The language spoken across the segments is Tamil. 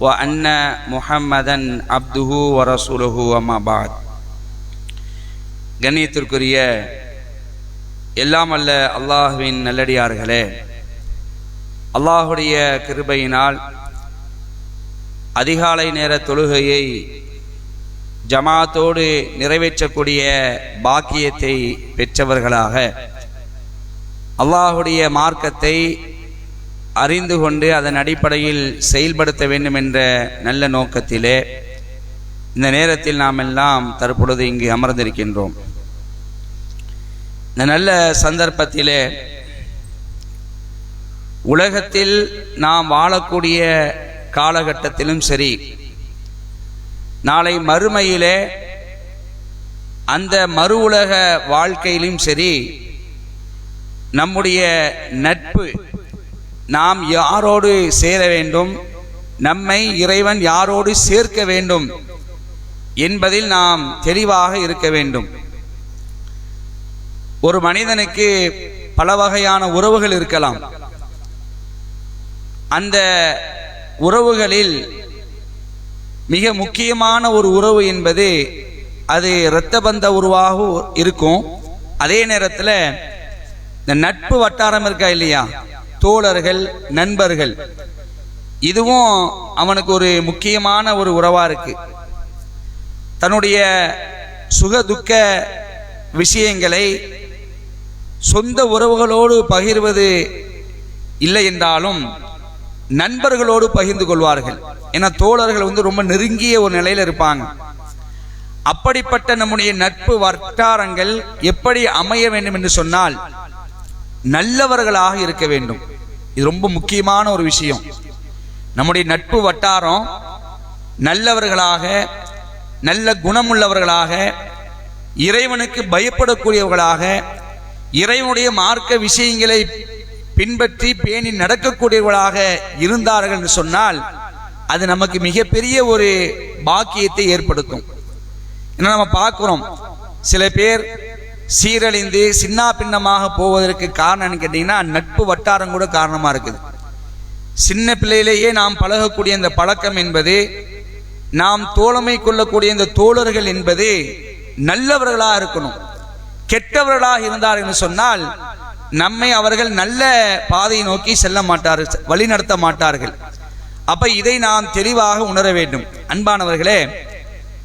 وأن محمدا عبده ورسوله أما بعد கண்ணியத்திற்குரிய எல்லாம் அல்ல அல்லாஹுவின் நல்லடியார்களே அல்லாஹுடைய கிருபையினால் அதிகாலை நேர தொழுகையை ஜமாத்தோடு நிறைவேற்றக்கூடிய பாக்கியத்தை பெற்றவர்களாக அல்லாஹுடைய மார்க்கத்தை அறிந்து கொண்டு அதன் அடிப்படையில் செயல்படுத்த வேண்டும் என்ற நல்ல நோக்கத்திலே இந்த நேரத்தில் நாம் எல்லாம் தற்பொழுது இங்கு அமர்ந்திருக்கின்றோம். இந்த நல்ல சந்தர்ப்பத்திலே உலகத்தில் நாம் வாழக்கூடிய காலகட்டத்திலும் சரி நாளை மறுமையிலே அந்த மறு உலக வாழ்க்கையிலும் சரி நம்முடைய நட்பு நாம் யாரோடு சேர வேண்டும்? நம்மை இறைவன் யாரோடு சேர்க்க வேண்டும்? என்பதில் நாம் தெளிவாக இருக்க வேண்டும். ஒரு மனிதனுக்கு பல வகையான உறவுகள் இருக்கலாம். அந்த உறவுகளில் மிக முக்கியமான ஒரு உறவு என்பது அது இரத்த பந்த உருவாகவும் இருக்கும். அதே நேரத்தில் இந்த நட்பு வட்டாரம் இருக்கா இல்லையா? தோழர்கள் நண்பர்கள். இதுவும் அவனுக்கு ஒரு முக்கியமான ஒரு உறவாக இருக்கு. தன்னுடைய சுக துக்க விஷயங்களை சொந்த உறவுகளோடு பகிர்வது இல்லை என்றாலும் நண்பர்களோடு பகிர்ந்து கொள்வார்கள். ஏன்னா தோழர்கள் வந்து ரொம்ப நெருங்கிய ஒரு நிலையில இருப்பாங்க. அப்படிப்பட்ட நம்முடைய நட்பு வட்டாரங்கள் எப்படி அமைய வேண்டும் என்று சொன்னால் நல்லவர்களாக இருக்க வேண்டும். இது ரொம்ப முக்கியமான ஒரு விஷயம். நம்முடைய நட்பு வட்டாரம் நல்லவர்களாக நல்ல குணமுள்ளவர்களாக இறைவனுக்கு பயப்படக்கூடியவர்களாக இறைவனுடைய மார்க்க விஷயங்களை பின்பற்றி பேணி நடக்கக்கூடியவர்களாக இருந்தார்கள் என்று சொன்னால் அது நமக்கு மிகப்பெரிய ஒரு பாக்கியத்தை ஏற்படுத்தும். ஏன்னா நம்ம பார்க்குறோம் சில பேர் சீரழிந்து சின்ன பின்னமாக போவதற்கு காரணம் கேட்டீங்கன்னா நட்பு வட்டாரம் கூட காரணமாக இருக்குது. சின்ன பிள்ளையிலேயே நாம் பழகக்கூடிய இந்த பழக்கம் என்பது நாம் தோழமை கொள்ளக்கூடிய இந்த தோழர்கள் என்பது நல்லவர்களாக இருக்கணும். கெட்டவர்களாக இருந்தார் என்று சொன்னால் நம்மை அவர்கள் நல்ல பாதையை நோக்கி செல்ல மாட்டார்கள் வழி நடத்த மாட்டார்கள். அப்ப இதை நாம் தெளிவாக உணர வேண்டும். அன்பானவர்களே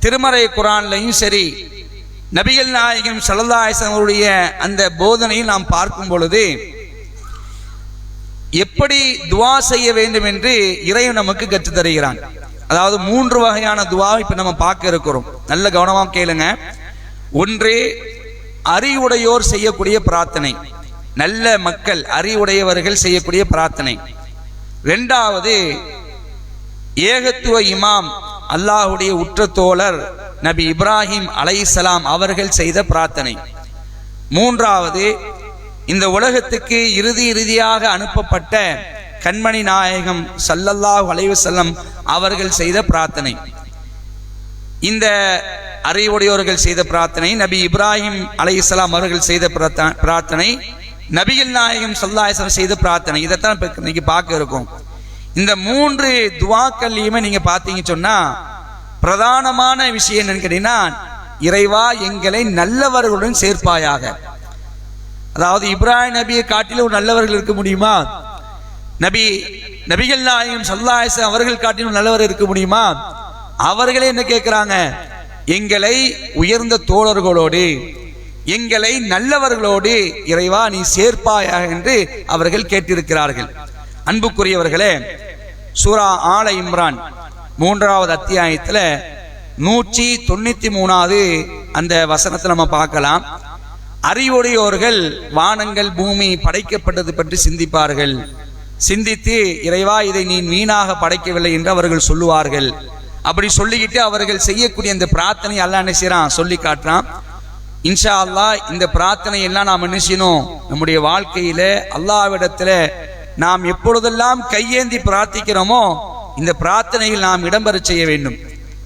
திருமறை குரான்லையும் சரி நபிகள் நாயகம் சல்லல்லாஹம் அவருடைய அந்த போதனையை நாம் பார்க்கும் பொழுது எப்படி துவா செய்ய வேண்டும் என்று இறைவன் நமக்கு கற்று தருகிறான். அதாவது மூன்று வகையான துவா இப்ப நம்ம பார்க்க இருக்கிறோம். நல்ல கவனமாக கேளுங்க. ஒன்று அறிவுடையோர் செய்யக்கூடிய பிரார்த்தனை. நல்ல மக்கள் அறிவுடையவர்கள் செய்யக்கூடிய பிரார்த்தனை. ரெண்டாவது ஏகத்துவ இமாம் அல்லாஹுடைய உற்ற தோழர் நபி இப்ராஹிம் அலைசலாம் அவர்கள் செய்த பிரார்த்தனை. மூன்றாவது இந்த உலகத்துக்கு இறுதி இறுதியாக அனுப்பப்பட்ட கண்மணி நாயகம் சல்லல்லாஹ் அலைவசல்லம் அவர்கள் செய்த பிரார்த்தனை. இந்த அறிவுடையோர்கள் செய்த பிரார்த்தனை நபி இப்ராஹிம் அலைஹிஸ்லாம் அவர்கள் செய்த பிரார்த்தனை நபிகள் நாயகம் சல்லாஹம் செய்த பிரார்த்தனை. இதைத்தான் இன்னைக்கு பார்க்க இருக்கும். இந்த மூன்று துவாக்கள்லையுமே நீங்க பார்த்தீங்க சொன்னா பிரதானமான விஷயம் என்னன்னு கேட்டீங்கன்னா இறைவா எங்களை நல்லவர்களுடன் சேர்ப்பாயாக. அதாவது இப்ராஹிம் நபியை காட்டிலும் நல்லவர்கள் இருக்க முடியுமா? நபி நபிகள் நாயகம் சல்லாஹ் அவர்கள் காட்டிலும் நல்லவர் இருக்க முடியுமா? அவர்களே என்ன கேட்குறாங்க எங்களை உயர்ந்த தோழர்களோடு எங்களை நல்லவர்களோடு இறைவா நீ சேர்ப்பாயாக என்று அவர்கள் கேட்டிருக்கிறார்கள். அன்புக்குரியவர்களே சூரா ஆல இம்ரான். மூன்றாவது அத்தியாயத்தில் நூற்றி தொண்ணூத்தி மூணாவது அந்த வசனத்தை நம்ம பார்க்கலாம். அறிவுடையோர்கள் வானங்கள் பூமி படைக்கப்பட்டது பற்றி சிந்திப்பார்கள். சிந்தித்து இறைவா இதை நீ வீணாக படைக்கவில்லை என்று அவர்கள் சொல்லுவார்கள். அப்படி சொல்லிக்கிட்டு அவர்கள் செய்யக்கூடிய அந்த பிரார்த்தனை அல்லாஹ் என்ன செய்யறான் சொல்லி காட்டுறான். இன்ஷா அல்லாஹ் இந்த பிரார்த்தனை எல்லாம் நாம் என்ன செய்யணும்? நம்முடைய வாழ்க்கையில அல்லாவிடத்துல நாம் எப்பொழுதெல்லாம் கையேந்தி பிரார்த்திக்கிறோமோ இந்த பிரார்த்தனையில் நாம் இடம்பெற செய்ய வேண்டும்.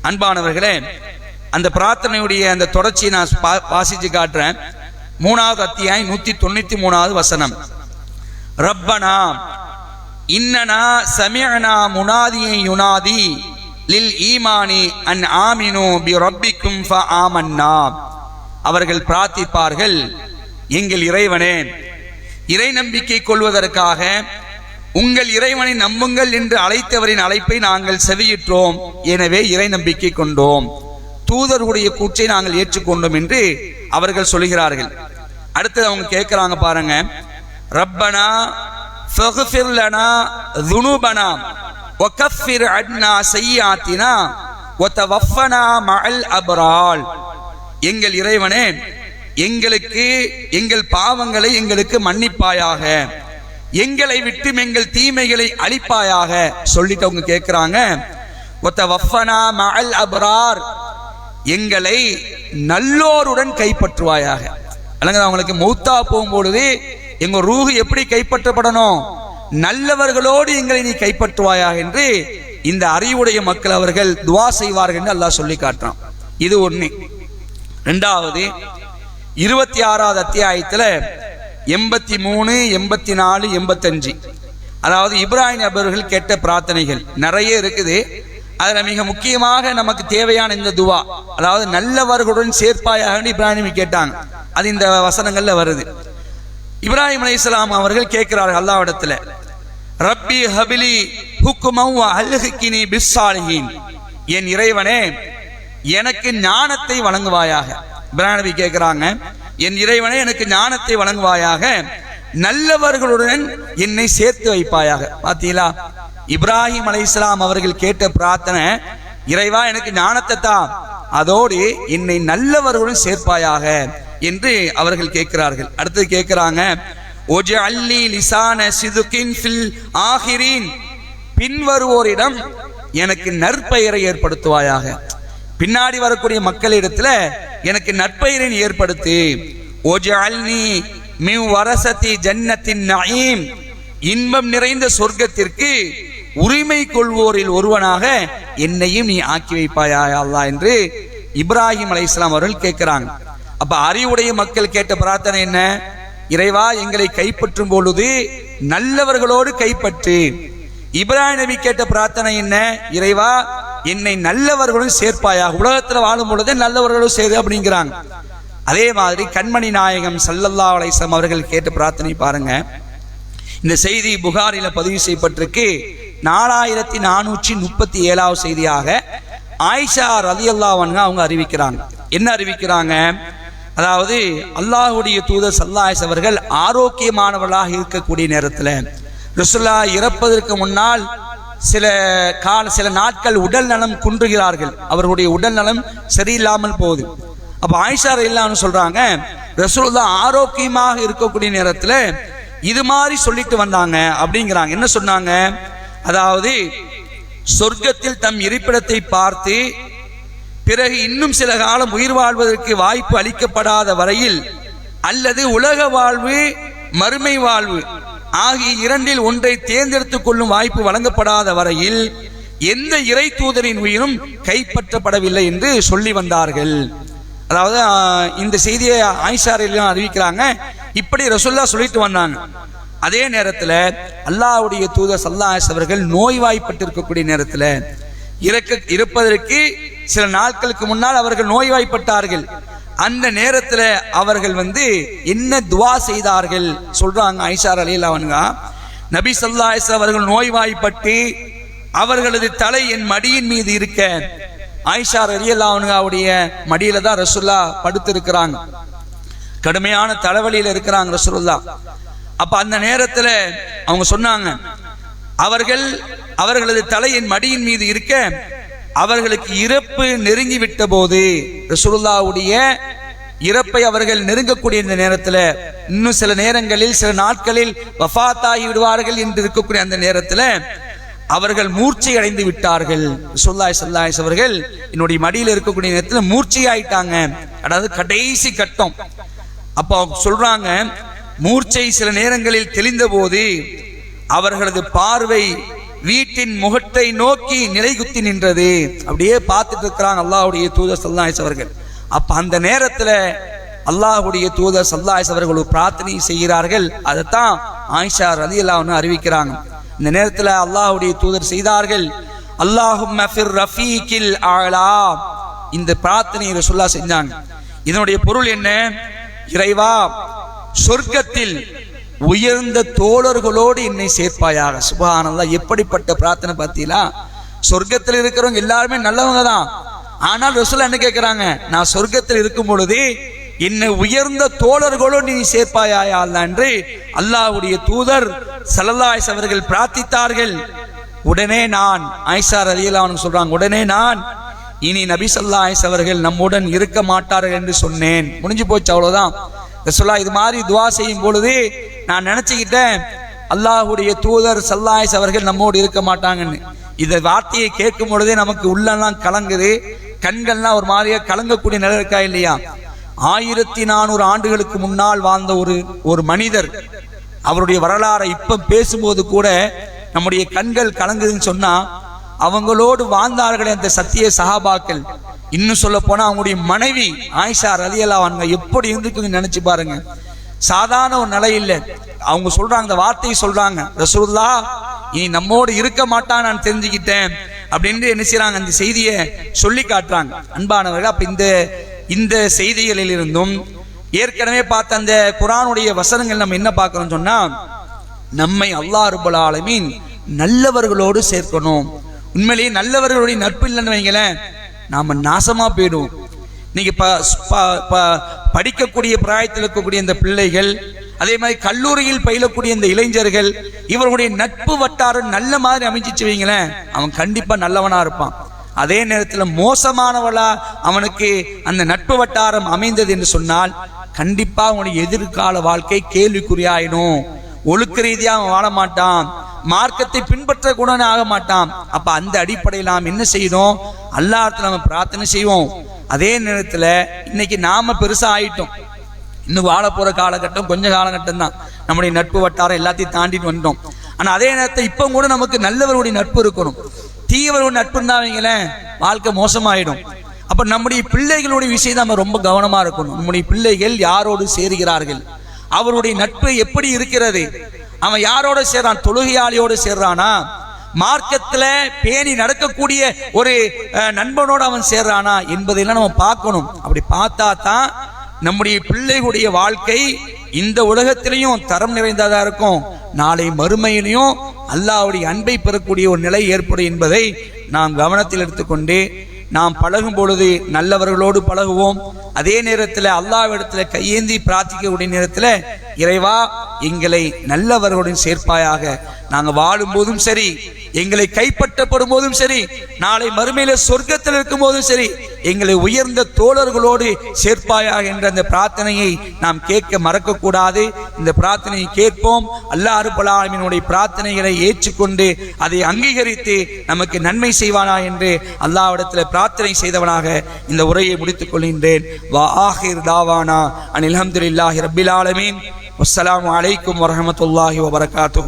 அன்பானவர்களே அந்த பிரார்த்தனையுடைய அந்த தொடர்ச்சியை நான் வாசித்து வாசிச்சு காட்டுறேன். மூணாவது அத்தியாயம் நூத்தி தொண்ணூத்தி மூணாவது வசனம். ரப்பனா இன்னனா சமியனா முனாதியை யுனாதி லில் ஈமானி அன் ஆமினு பி ரப்பிக்கும் ஃப ஆமன்னா. அவர்கள் பிரார்த்திப்பார்கள் எங்கள் இறைவனே இறை நம்பிக்கை கொள்வதற்காக உங்கள் இறைவனை நம்புங்கள் என்று அழைத்தவரின் அழைப்பை நாங்கள் செவியிற்றோம். எனவே இறை நம்பிக்கை கொண்டோம். தூதருடைய கூற்றை நாங்கள் ஏற்றுக்கொண்டோம் என்று அவர்கள் சொல்கிறார்கள். அடுத்தது அவங்க கேட்குறாங்க பாருங்க. ரப்பனா ஃபஹ்ஃபிர்லனா துனுபனா வகஃபிர் அட்னா செய்யாத்தினா ஒத்தவஃபனா மகள் அபரால். எங்கள் இறைவனே எங்களுக்கு எங்கள் பாவங்களை எங்களுக்கு மன்னிப்பாயாக. எங்களை விட்டு எங்கள் தீமைகளை அழிப்பாயாக சொல்லிட்டு அவங்க கேட்கிறாங்க ஒத்த வஃபனா மஅல் அபரார். எங்களை நல்லோருடன் கைப்பற்றுவாயாக. அல்லங்க அவங்களுக்கு மௌத்தா போகும்பொழுது எங்க ரூஹு எப்படி கைப்பற்றப்படணும்? நல்லவர்களோடு எங்களை நீ கைப்பற்றுவாயாக என்று இந்த அறிவுடைய மக்கள் அவர்கள் துவா செய்வார்கள் என்று அல்லாஹ் சொல்லி காட்டுறான். இது ஒண்ணு. ரெண்டாவது இருபத்தி ஆறாவது அத்தியாயத்துல எண்பத்தி மூணு எண்பத்தி நாலு எண்பத்தஞ்சு. அதாவது இப்ராஹிம் நபர்கள் கேட்ட பிரார்த்தனைகள் நிறைய இருக்குது. அதுல மிக முக்கியமாக நமக்கு தேவையான இந்த துவா. அதாவது நல்லவர்களுடன் சேர்ப்பாயாக இப்ராஹிம் கேட்டாங்க. அது இந்த வசனங்கள்ல வருது. இப்ராஹிம் அலைஹிஸ்ஸலாம் அவர்கள் கேட்கிறார்கள் அல்லாஹ்விடத்துல ரப்பி ஹபிலி ஹுக்குமம் அல்ஹிக்கினி பிஸ்ஸாலிஹீன். என் இறைவனே எனக்கு ஞானத்தை வழங்குவாயாக. இப்ராஹிம் நபி கேட்கிறாங்க என் இறைவனே எனக்கு ஞானத்தை வழங்குவாயாக. நல்லவர்களுடன் என்னை சேர்த்து வைப்பாயாக. பார்த்தீங்களா இப்ராஹிம் அலை இஸ்லாம் அவர்கள் கேட்ட பிரார்த்தனை இறைவா எனக்கு ஞானத்தை தான் அதோடு என்னை நல்லவர்களுடன் சேர்ப்பாயாக என்று அவர்கள் கேட்கிறார்கள். அடுத்து கேட்கிறாங்க ஒஜஅல்லி லிசான சிதுகின் ஃபில் ஆஹிரீன். பின்வருவோரிடம் எனக்கு நற்பெயரை ஏற்படுத்துவாயாக. பின்னாடி வரக்கூடிய மக்களிடத்துல எனக்கு நற்பெயரை ஏற்படுத்தி ஏற்படுத்து. ஒஜஅல்னி வரசதி ஜன்னத்தின் நயீம். இன்பம் நிறைந்த சொர்க்கத்திற்கு உரிமை கொள்வோரில் ஒருவனாக என்னையும் நீ ஆக்கி வைப்பாயா என்று இப்ராஹிம் அலை இஸ்லாம் அவர்கள் கேட்கிறாங்க. அப்ப அறிவுடைய மக்கள் கேட்ட பிரார்த்தனை என்ன? இறைவா எங்களை கைப்பற்றும் பொழுது நல்லவர்களோடு கைப்பற்று. இப்ராஹிம் நபி கேட்ட பிரார்த்தனை என்ன? இறைவா என்னை நல்லவர்களும் சேர்ப்பாயாக. உலகத்தில் வாழும் பொழுதே நல்லவர்களும் சேரு அப்படிங்கிறாங்க. அதே மாதிரி கண்மணி நாயகம் சல்லல்லா அலைசம் அவர்கள் கேட்டு பிரார்த்தனை பாருங்க. இந்த செய்தி புகாரில பதிவு செய்யப்பட்டிருக்கு. நாலாயிரத்தி நானூற்றி முப்பத்தி ஏழாவது செய்தியாக ஆயிஷா ரலியல்லாஹு அவங்க அறிவிக்கிறாங்க. என்ன அறிவிக்கிறாங்க? அதாவது அல்லாஹுடைய தூதர் சல்லாஹ் அவர்கள் ஆரோக்கியமானவர்களாக இருக்கக்கூடிய நேரத்தில் ரசுல்லா இறப்பதற்கு முன்னால் சில கால சில நாட்கள் உடல் நலம் குன்றுகிறார்கள். அவர்களுடைய உடல் நலம் சரியில்லாமல் போகுது. அப்போ ஆயிஷார் இல்லான்னு சொல்றாங்க ரசூலுல்லா ஆரோக்கியமாக இருக்கக்கூடிய நேரத்தில் இது மாதிரி சொல்லிட்டு வந்தாங்க அப்படிங்கிறாங்க. என்ன சொன்னாங்க? அதாவது சொர்க்கத்தில் தம் இருப்பிடத்தை பார்த்து பிறகு இன்னும் சில காலம் உயிர் வாழ்வதற்கு வாய்ப்பு அளிக்கப்படாத வரையில் அல்லது உலக வாழ்வு மறுமை வாழ்வு ஆகிய இரண்டில் ஒன்றை தேர்ந்தெடுத்துக் கொள்ளும் வாய்ப்பு வழங்கப்படாத வரையில் எந்த இறை தூதரின் உயிரும் கைப்பற்றப்படவில்லை என்று சொல்லி வந்தார்கள். அதாவது இந்த செய்தியை ஆயிஷாரிலும் அறிவிக்கிறாங்க. இப்படி ரசுல்லா சொல்லிட்டு வந்தாங்க. அதே நேரத்தில் அல்லாவுடைய தூதர் சல்லாஸ் அவர்கள் நோய்வாய்ப்பட்டிருக்கக்கூடிய நேரத்தில் இறக்க இருப்பதற்கு சில நாட்களுக்கு முன்னால் அவர்கள் நோய்வாய்ப்பட்டார்கள். அந்த நேரத்தில் அவர்கள் வந்து என்ன துவா செய்தார்கள் சொல்றாங்க ஐஷார் அலியில் அவனுங்க நபி சல்லாஸ் அவர்கள் நோய்வாய்ப்பட்டு அவர்களது தலை என் மடியின் மீது இருக்க. ஆயிஷா ரலியல்லா அவனுடைய மடியில தான் ரசுல்லா படுத்து இருக்கிறாங்க கடுமையான தலைவலியில இருக்கிறாங்க ரசுல்லா அப்ப அந்த நேரத்துல அவங்க சொன்னாங்க அவர்கள் அவர்களது தலை என் மடியின் மீது இருக்க அவர்களுக்கு இறப்பு நெருங்கி விட்ட போது ரசூலுல்லாவுடைய இறப்பை அவர்கள் நெருங்கக்கூடிய இந்த நேரத்தில் இன்னும் சில நேரங்களில் சில நாட்களில் வஃபாத்தாகி விடுவார்கள் என்று இருக்கக்கூடிய அந்த நேரத்தில் அவர்கள் மூர்ச்சை அடைந்து விட்டார்கள். சொல்லாய் சொல்லாய் அவர்கள் என்னுடைய மடியில் இருக்கக்கூடிய நேரத்தில் மூர்ச்சை ஆயிட்டாங்க. அதாவது கடைசி கட்டம். அப்போ அவங்க சொல்றாங்க மூர்ச்சை சில நேரங்களில் தெளிந்த போது அவர்களது பார்வை வீட்டின் முகத்தை நோக்கி நிலைகுத்தி நின்றது. அப்படியே பார்த்துட்டு இருக்கிறாங்க அல்லாஹுடைய தூதர் சல்லாஸ் அவர்கள். அப்ப அந்த நேரத்துல அல்லாஹ்வுடைய தூதர் சல்லாஹிஸ் அவர்கள் பிரார்த்தனை செய்கிறார்கள். அதைத்தான் ஆயிஷா ரதி அல்லாஹ்னு அறிவிக்கிறாங்க. இந்த நேரத்துல அல்லாஹ்வுடைய தூதர் செய்தார்கள். அல்லாஹும் ரஃபீக்கில் ஆலா இந்த பிரார்த்தனை ரசூல்லா செஞ்சாங்க. இதனுடைய பொருள் என்ன? இறைவா சொர்க்கத்தில் உயர்ந்த தோழர்களோடு என்னை சேர்ப்பாயாக. சுபஹானல்லாஹ் எப்படிப்பட்ட பிரார்த்தனை பார்த்தீங்களா? சொர்க்கத்தில் இருக்கிறவங்க எல்லாருமே நல்லவங்க தான். ஆனால் ரசூலா என்ன கேட்கிறாங்க நான் சொர்க்கத்தில் இருக்கும் பொழுது என்னை உயர்ந்த தோழர்களோடு நீ சேர்ப்பாயா என்று அல்லாஹ்வுடைய தூதர் சல்லல்லாய்ஸ் அவர்கள் பிரார்த்தித்தார்கள். உடனே நான் ஐசார் ரலியல்லாஹு சொல்றாங்க உடனே நான் இனி நபி அவர்கள் நம்முடன் இருக்க மாட்டார்கள் என்று சொன்னேன். முடிஞ்சு போச்சு அவ்வளவுதான். ரசூலா இது மாதிரி துவா செய்யும் பொழுது நான் நினைச்சுக்கிட்டேன் அல்லாஹ்வுடைய தூதர் சல்லாஹ் அவர்கள் நம்மோடு இருக்க மாட்டாங்கன்னு. இந்த வார்த்தையை கேட்கும் பொழுதே நமக்கு உள்ளெல்லாம் கலங்குது கண்கள்லாம் ஒரு மாதிரியா கலங்கக்கூடிய நிலை இருக்கா இல்லையா? ஆயிரத்தி நானூறு ஆண்டுகளுக்கு முன்னால் வாழ்ந்த ஒரு ஒரு மனிதர் அவருடைய வரலாறை இப்போ பேசும்போது கூட நம்முடைய கண்கள் கலங்குதுன்னு சொன்னா அவங்களோடு வாழ்ந்தார்களே அந்த சத்திய சகாபாக்கள் இன்னும் சொல்ல போனா அவங்களுடைய மனைவி ஆயிஷா ரலியலா அவங்க எப்படி இருந்துக்குன்னு நினைச்சு பாருங்க. சாதாரண ஒரு நிலை இல்லை. அவங்க சொல்றாங்க இந்த வார்த்தையை சொல்றாங்க. ரசூல்லா இனி நம்மோடு இருக்க மாட்டான் நான் தெரிஞ்சுக்கிட்டேன். அப்படின்னு என்ன செய்யறாங்க அந்த செய்தியை சொல்லி காட்டுறாங்க. அன்பானவர்கள் அப்ப இந்த இந்த செய்திகளில் இருந்தும் ஏற்கனவே பார்த்த அந்த குரானுடைய வசனங்கள் நம்ம என்ன பார்க்கறோம் சொன்னா நம்மை அல்லாஹ் ரபுல் ஆலமீன் நல்லவர்களோடு சேர்க்கணும். உண்மையிலேயே நல்லவர்களுடைய நட்பு இல்லைன்னு வைங்களேன் நாம நாசமா போயிடுவோம். நீங்க படிக்கக்கூடிய பிராயத்தில் இருக்கக்கூடிய இந்த பிள்ளைகள் அதே மாதிரி கல்லூரியில் பயிலக்கூடிய இந்த இளைஞர்கள் இவர்களுடைய நட்பு வட்டாரம் நல்ல மாதிரி அமைஞ்சிச்சு வைங்களேன் அவன் கண்டிப்பா நல்லவனா இருப்பான். அதே நேரத்தில் மோசமானவளா அவனுக்கு அந்த நட்பு வட்டாரம் அமைந்தது என்று சொன்னால் கண்டிப்பா அவனுடைய எதிர்கால வாழ்க்கை கேள்விக்குறியாயிடும். ஒழுக்க ரீதியா அவன் வாழ மாட்டான். மார்க்கத்தை பின்பற்ற கூட ஆக மாட்டான். அப்ப அந்த அடிப்படையில் நாம் என்ன செய்யணும் அல்லாஹ்த்துல நம்ம பிரார்த்தனை செய்வோம். அதே நேரத்தில் இன்னைக்கு நாம பெருசா ஆயிட்டோம். இன்னும் வாழ காலகட்டம் கொஞ்ச காலகட்டம் தான். நம்முடைய நட்பு வட்டாரம் எல்லாத்தையும் தாண்டிட்டு வந்துட்டோம். ஆனால் அதே நேரத்தில் இப்போ கூட நமக்கு நல்லவருடைய நட்பு இருக்கணும். தீயவருடைய நட்பு இருந்தாவீங்களேன் வாழ்க்கை மோசமாயிடும். அப்ப நம்முடைய பிள்ளைகளுடைய விஷயம் நம்ம ரொம்ப கவனமா இருக்கணும். நம்முடைய பிள்ளைகள் யாரோடு சேருகிறார்கள்? அவருடைய நட்பு எப்படி இருக்கிறது? அவன் யாரோட சேர்றான்? தொழுகையாளியோடு சேர்றானா? மார்க்கத்தில் பேணி நடக்கக்கூடிய ஒரு நண்பனோடு அவன் சேர்றானா என்பதையெல்லாம் நம்ம பார்க்கணும். அப்படி பார்த்தா தான் நம்முடைய பிள்ளைகளுடைய வாழ்க்கை இந்த உலகத்திலையும் தரம் நிறைந்ததாக இருக்கும். நாளை மறுமையிலையும் அல்லாவுடைய அன்பை பெறக்கூடிய ஒரு நிலை ஏற்படும் என்பதை நாம் கவனத்தில் எடுத்துக்கொண்டு நாம் பழகும் பொழுது நல்லவர்களோடு பழகுவோம். அதே நேரத்தில் அல்லாவிடத்தில் கையேந்தி பிரார்த்திக்கக்கூடிய நேரத்தில் இறைவா எங்களை நல்லவர்களுடன் சேர்ப்பாயாக. நாங்கள் வாழும் போதும் சரி எங்களை கைப்பற்றப்படும் போதும் சரி நாளை மறுமையில சொர்க்கத்தில் இருக்கும் போதும் சரி எங்களை உயர்ந்த தோழர்களோடு சேர்ப்பாயாக என்ற அந்த பிரார்த்தனையை நாம் கேட்க மறக்கக்கூடாது. இந்த பிரார்த்தனையை கேட்போம். அல்லாஹ் ரப்பல் பிரார்த்தனைகளை ஏற்றுக்கொண்டு அதை அங்கீகரித்து நமக்கு நன்மை செய்வானா என்று அல்லாவிடத்தில் பிரார்த்தனை செய்தவனாக இந்த உரையை முடித்துக் கொள்கின்றேன். வா ஆஹிர் தாவானா அனில் அல்ஹம்துலில்லாஹி ரபில் ஆலமீன். அஸ்லாம் அலைக்கும் வரமத்துல்லாஹி வபரகாத்து